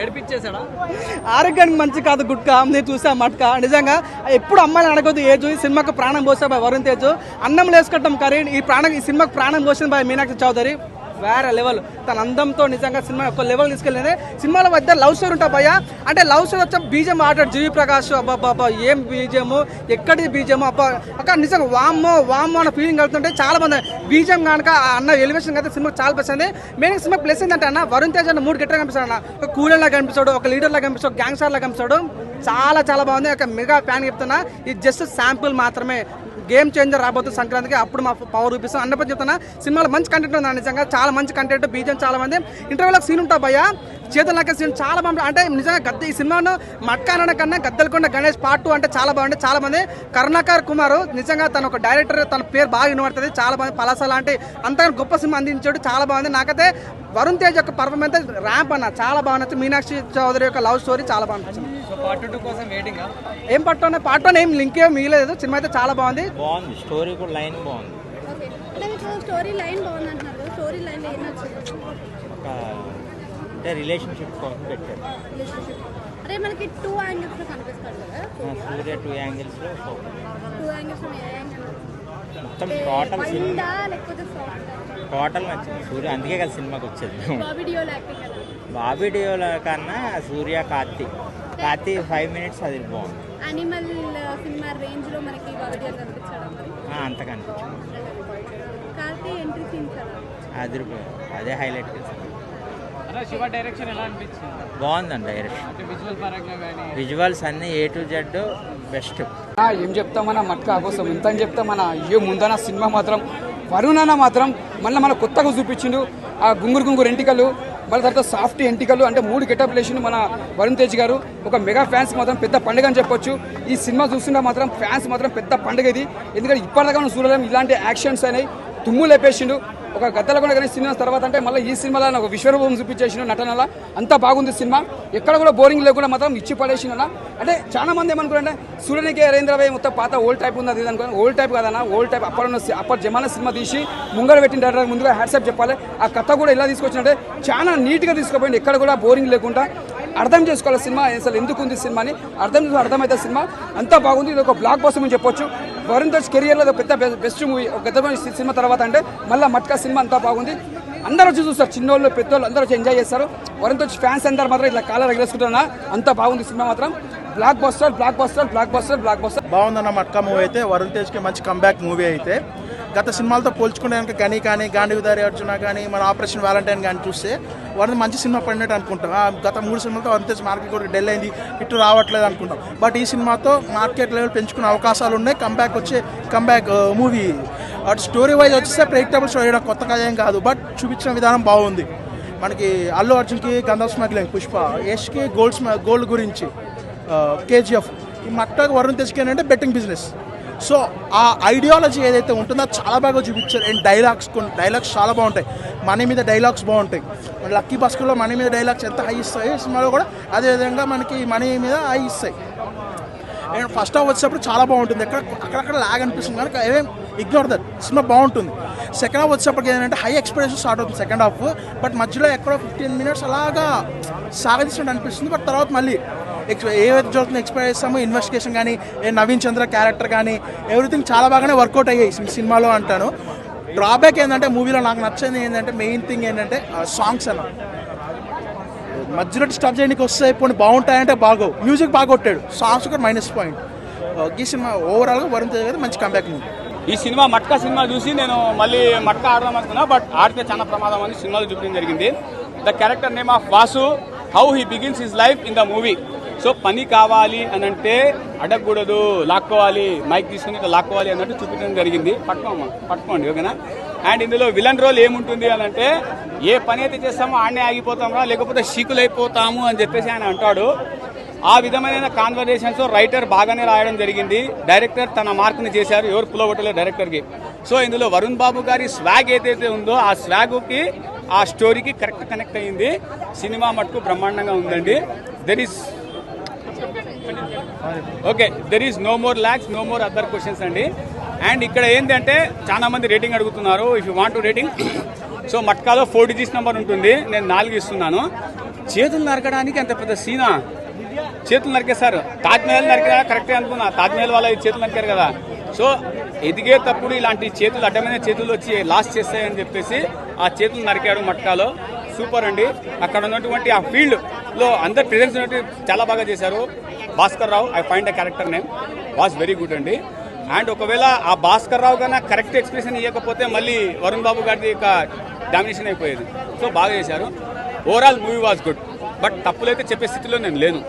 ఏడిపించేశాడా? ఆరోగ్యానికి మంచి కాదు గుట్కా నేను చూసా మట్క. నిజంగా ఎప్పుడు అమ్మాయిని అడగొద్దు ఏజు ఈ సినిమాకు ప్రాణం పోసా బాయ్ వరుణ్ తేజ్. అన్నం లేసుకుంటాం కరీ ఈ ప్రాణం ఈ సినిమాకు ప్రాణం పోసింది బాయ్ మీనాక్షి చౌదరి. వేరే లెవెల్ తన అందంతో నిజంగా సినిమా ఒక లెవెల్ తీసుకెళ్ళింది. సినిమాలో మధ్య లవ్ స్టోరీ ఉంటా భయ్య. అంటే లవ్ స్టోరీ వచ్చా బీజం ఆడాడు జీవి ప్రకాష్. అబ్బా ఏం బీజము? ఎక్కడి బీజము? అబ్బా అక్కడ నిజంగా వామ్మో వామ్మో అన్న ఫీలింగ్ కలుగుతుంటే చాలా మంది బీజం కనుక ఆ అన్న ఎలివేషన్ అయితే సినిమా చాలా ప్లస్ మెయిన్ సినిమా ప్లస్ ఏంటంటే అన్న వరుణ్ తేజ్ అన్న మూడు గెటర్ కనిపిస్తాడు అన్న. ఒక కూలర్లా కనిపిస్తాడు ఒక లీడర్లా కనిపిస్తాడు గ్యాంగ్స్టర్లా కనిపిస్తాడు. చాలా చాలా బాగుంది. ఒక మెగా ఫ్యాన్ చెప్తున్నా. ఇది జస్ట్ శాంపుల్ మాత్రమే. గేమ్ చేంజర్ రాబోతుంది సంక్రాంతికి అప్పుడు మా పవర్ చూపిస్తాం. అన్నప్పుడు చెప్తున్నా సినిమాలో మంచి కంటెంట్ ఉంది నిజంగా. చాలా మంచి కంటెంట్ బీజం చాలా మంది. ఇంటర్వ్యూలో సీన్ ఉంటా భయ్య. చేతుల సీన్ చాలా బాగుంటుంది అంటే నిజంగా గద్ద ఈ సినిమాను మట్కానడ కన్నా గద్దలకొండ గణేష్ పార్ట్ టూ అంటే చాలా బాగుంటుంది చాలా మంది. కరుణాకర్ కుమార్ నిజంగా తన ఒక డైరెక్టర్ తన పేరు బాగా వినబడుతుంది. చాలా బాగుంది పలాస లాంటి అంతగా గొప్ప సినిమా అందించాడు. చాలా బాగుంది. నాకైతే వరుణ్ తేజ్ యొక్క పర్ఫార్మెన్స్ ర్యాంప్ అన్న. చాలా బాగుంది. మీనాక్షి చౌదరి యొక్క లవ్ స్టోరీ చాలా బాగుంటుంది పార్ట్ టూ కోసం వెయిటింగ్ ఏం పట్టు అన్న? పార్ట్ వన్ ఏం లింక్ ఏం మిగలేదు. సినిమా అయితే చాలా బాగుంది. బాగుంది. స్టోరీ కూడా లైన్ బాగుంది. ఓకే. అంటే మీకు స్టోరీ లైన్ బాగుంది అంటున్నారు కదా స్టోరీ లైన్ అంటే రిలేషన్షిప్ కోసం పెట్టారు. అదే మనకి టూ యాంగిల్స్లో కనిపిస్తాడు కదా. ఆ, సూర్య టూ యాంగిల్స్ మొత్తం టోటల్ సినిమా టోటల్ నచ్చింది. సూర్య అందుకే కదా సినిమాకి వచ్చేది. బాబీ డియోల్ కన్నా సూర్య కార్తీ కార్తీ ఫైవ్ మినిట్స్ అది బాగుంది. యానిమల్ సినిమా రేంజ్లో మనకి కనిపించాడు అంత కనిపించింది కార్తీ ఎంట్రీ సీన్ కదా. అది అదే హైలైట్ శివ డైరెక్షన్ ఎలా అనిపించింది? బాగుందండి డైరెక్షన్ విజువల్ పరంగా కానీ విజువల్స్ అన్నీ ఏ టు జెడ్ బెస్ట్ ఏం చెప్తామన్న మట్కా కోసం ఎంత అని చెప్తామన్న అయ్యో ముందన సినిమా మాత్రం వరుణ్ అన్న మాత్రం మళ్ళీ మన కొత్తగా చూపించిండు. ఆ గుంగురు గుంగురు ఎంటికలు మళ్ళీ తర్వాత సాఫ్ట్ ఎంటికలు అంటే మూడు గెటప్ లేచిన మన వరుణ్ తేజ్ గారు. ఒక మెగా ఫ్యాన్స్ మాత్రం పెద్ద పండుగ అని చెప్పొచ్చు. ఈ సినిమా చూస్తుంటే మాత్రం ఫ్యాన్స్ మాత్రం పెద్ద పండుగ ఇది. ఎందుకంటే ఇప్పటిదాకా మనం చూడలేము ఇలాంటి యాక్షన్స్ అనేవి తుమ్ము లేపేసిండు. ఒక గద్దల కూడా కానీ సినిమా తర్వాత అంటే మళ్ళీ ఈ సినిమాలో ఒక విశ్వరూపం చూపించేసిన నటనలా అంత బాగుంది సినిమా. ఎక్కడ కూడా బోరింగ్ లేకుండా మాత్రం ఇచ్చి పడేసిన అంటే చాలా మంది ఏమనుకున్నారంటే సూర్యనికి అరేంద్రభాయ్ మొత్తం పాత ఓల్డ్ టైప్ ఉంది అది అనుకో ఓల్డ్ టైప్ కాదన్న ఓల్డ్ టైప్ అప్పటి ఉన్న అప్పటి జమానా సినిమా తీసి ముంగర పెట్టిన డైరెక్టర్ ముందుగా హ్యాట్సాప్ చెప్పాలి. ఆ కథ కూడా ఎలా తీసుకొచ్చినట్టే చాలా నీట్గా తీసుకుపోయింది. ఎక్కడ కూడా బోరింగ్ లేకుండా. అర్థం చేసుకోవాలి సినిమా అసలు ఎందుకు ఉంది సినిమా అని అర్థం అర్థమైతే సినిమా. అంతా బాగుంది. ఇది ఒక బ్లాక్ బస్టర్ అని చెప్పొచ్చు. వరుణ్ తేజ్ కెరియర్లో ఇది పెద్ద బెస్ట్ మూవీ ఒక గత సినిమా తర్వాత అంటే మళ్ళీ మట్కా సినిమా అంతా బాగుంది. అందరూ వచ్చి చూస్తారు చిన్నోళ్ళు పెద్దోళ్ళు అందరూ వచ్చి ఎంజాయ్ చేస్తారు. వరుణ్ తేజ్ ఫ్యాన్స్ అందరు మాత్రం ఇట్లా కాలర్ ఎగరేసుకుంటున్నా అంతా బాగుంది సినిమా మాత్రం. Blockbuster blockbuster blockbuster blockbuster బాగుందన్న మట్కా మూవీ అయితే వరుణ్ తేజ్కి మంచి కంబ్యాక్ మూవీ అయితే. గత సినిమాలతో పోల్చుకుంటే కనుక గని కానీ గాంధీవిదారి అర్జున కానీ మన ఆపరేషన్ వ్యాలంటైన్ కానీ చూస్తే వరుణ్ మంచి సినిమా పడినట్టు అనుకుంటాం. గత మూడు సినిమాలతో అంతే మార్కెట్ కూడా డెల్ అయింది ఇటు రావట్లేదు అనుకుంటాం. బట్ ఈ సినిమాతో మార్కెట్ లెవెల్ పెంచుకునే అవకాశాలు ఉన్నాయి. కంబ్యాక్ వచ్చే కంబ్యాక్ మూవీ అటు స్టోరీ వైజ్ వచ్చేస్తే ప్రెడిక్టబుల్ స్టోరీ కొత్త కథ ఏం కాదు. బట్ చూపించిన విధానం బాగుంది. మనకి అల్లు అర్జున్కి గంధం స్మగ్లింగ్ పుష్ప యష్కి గోల్డ్ స్మ గోల్డ్ గురించి కేజీఎఫ్. ఈ మట్టాకు వరుణ్ తెచ్చుకేనంటే బెట్టింగ్ బిజినెస్ సో ఆ ఐడియాలజీ ఏదైతే ఉంటుందో చాలా బాగా చూపించారు. అండ్ డైలాగ్స్ కొన్ని డైలాగ్స్ చాలా బాగుంటాయి. మనీ మీద డైలాగ్స్ బాగుంటాయి. లక్కీ భాస్కర్లో మనీ మీద డైలాగ్స్ ఎంత హై ఇస్తాయి సినిమాలో కూడా అదేవిధంగా మనకి మనీ మీద హై ఇస్తాయి. అండ్ ఫస్ట్ హాఫ్ వచ్చేటప్పుడు చాలా బాగుంటుంది. ఎక్కడ అక్కడక్కడ లాగ్ అనిపిస్తుంది. కనుక ఏమేం ఇగ్నోర్ దట్ సినిమా బాగుంటుంది. సెకండ్ హాఫ్ వచ్చేటప్పటికి ఏంటంటే హై ఎక్స్పెక్టేషన్ స్టార్ట్ అవుతుంది సెకండ్ హాఫ్ బట్ మధ్యలో ఎక్కడో ఫిఫ్టీన్ మినిట్స్ అలాగా సాగదీసినట్టు అనిపిస్తుంది. బట్ తర్వాత మళ్ళీ ఏవైతే జరుగుతుందో ఎక్స్పెక్ట్ చేస్తామో ఇన్వెస్టిగేషన్ కానీ ఏ నవీన్ చంద్ర క్యారెక్టర్ కానీ ఎవ్రీథింగ్ చాలా బాగానే వర్కౌట్ అయ్యాయి సినిమాలో అంటాను. డ్రాబ్యాక్ ఏంటంటే మూవీలో నాకు నచ్చింది ఏంటంటే మెయిన్ థింగ్ ఏంటంటే సాంగ్స్ అన్న. మధ్యలో స్టాప్ చేయడానికి వస్తే పోనీ బాగుంటాయంటే బాగోవు. మ్యూజిక్ బాగా కొట్టాడు. సాంగ్స్ కూడా మైనస్ పాయింట్ ఈ సినిమా ఓవరాల్గా వరుణ్ తేజ్ గారు మంచి కంబ్యాక్ మూవీ ఈ సినిమా మట్కా సినిమా చూసి నేను మళ్ళీ మట్కా ఆడదాం అనుకున్నా బట్ ఆడితే చాలా ప్రమాదం అని సినిమాలో చూపించడం జరిగింది. The character name of Vasu how he begins his life in the movie so పని కావాలి అని అంటే అడగకూడదు లాక్కోవాలి మైక్ తీసుకుని ఇట్లా లాక్కోవాలి అన్నట్టు చూపించడం జరిగింది. పట్టుకోమా పట్టుకోండి ఓకేనా? అండ్ ఇందులో విలన్ రోల్ ఏముంటుంది అని అంటే ఏ పని అయితే చేస్తామో ఆడనే ఆగిపోతామా లేకపోతే షీకులైపోతాము అని చెప్పేసి ఆయన అంటాడు. ఆ విధమైన కాన్వర్జేషన్స్ రైటర్ బాగానే రాయడం జరిగింది. డైరెక్టర్ తన మార్కుని చేశారు ఎవరు పులగొట్టలేదు డైరెక్టర్కి సో ఇందులో వరుణ్ బాబు గారి స్వాగ్ ఏదైతే ఉందో ఆ స్వాగ్కి ఆ స్టోరీకి కరెక్ట్ కనెక్ట్ అయ్యింది సినిమా మటుకు బ్రహ్మాండంగా ఉందండి. There is okay there is no more lacks no more other questions అండి. అండ్ ఇక్కడ ఏంటంటే చాలా మంది రేటింగ్ అడుగుతున్నారు if you want rating so మట్కాలో four digits number ఉంటుంది నేను నాలుగు ఇస్తున్నాను. చేతులు నరకడానికి అంత పెద్ద సీనా? చేతులు నరికేశారు తాజ్మహల్ నరికారా కరెక్టే అనుకున్నా తాజ్మహల్ వాళ్ళ చేతులు నరికారు కదా. సో ఎదిగే తప్పుడు ఇలాంటి చేతులు అడ్డమైన చేతులు వచ్చి లాస్ చేస్తాయని చెప్పేసి ఆ చేతులు నరికాడు మట్కాలో. సూపర్ అండి. అక్కడ ఉన్నటువంటి ఆ ఫీల్డ్లో అందరు ప్రెజెన్స్ ఉన్నట్టు చాలా బాగా చేశారు. Bhaskar Rao I find the character name was very good అండి. అండ్ ఒకవేళ ఆ భాస్కర్ రావు కన్నా కరెక్ట్ ఎక్స్ప్రెషన్ ఇవ్వకపోతే మళ్ళీ వరుణ్ బాబు గారిది యొక్క డామినేషన్ అయిపోయేది. సో బాగా చేశారు. Overall movie was good but తప్పులైతే చెప్పే స్థితిలో నేను లేను.